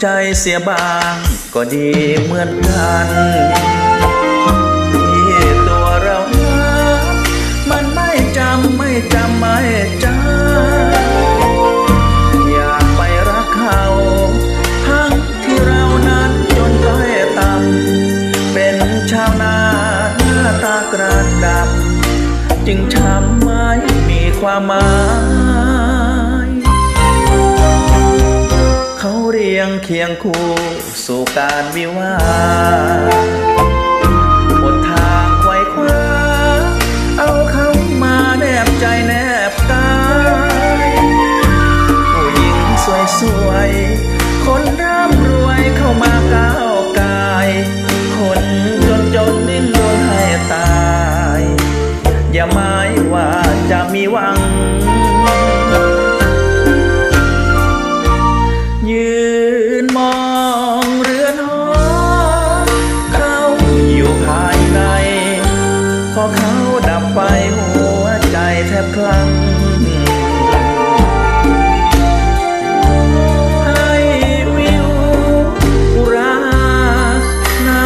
ใจเสียบาง ก็ดีเหมือนกันที่ตัวเรานั้นมันไม่จำไม่จำไม่จำอยากไปรักเขาทั้งที่เรานั้นจนต้อยต่ำเป็นชาวนาหน้าตากระดับจึงช้ำไม่มีความหมาย ยงเคียงคู่สู่การวิวา อเขาดับไปหัวใจแทบคลั่งให้วิวอุราน้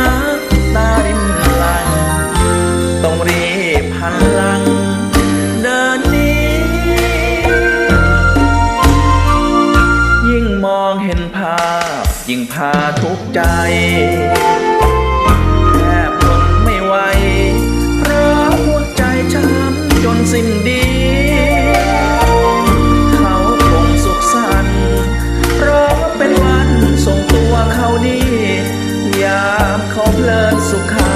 สุขา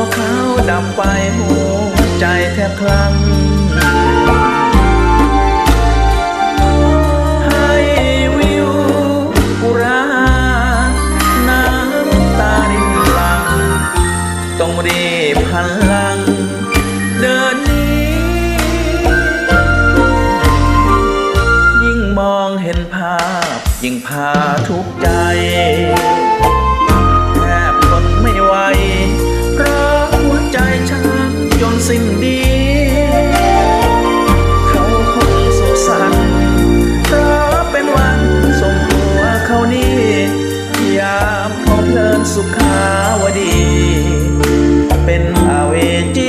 พอเขาดับไปหัวใจแทบคลั่งให้วิวอุรา น้ำตารินหลัง ต้องรีบหันหลัง เดินนี้ ยิ่งมองเห็นภาพ ยิ่งพาทุกข์ เพลินสุขาวดี เป็นอาเวจ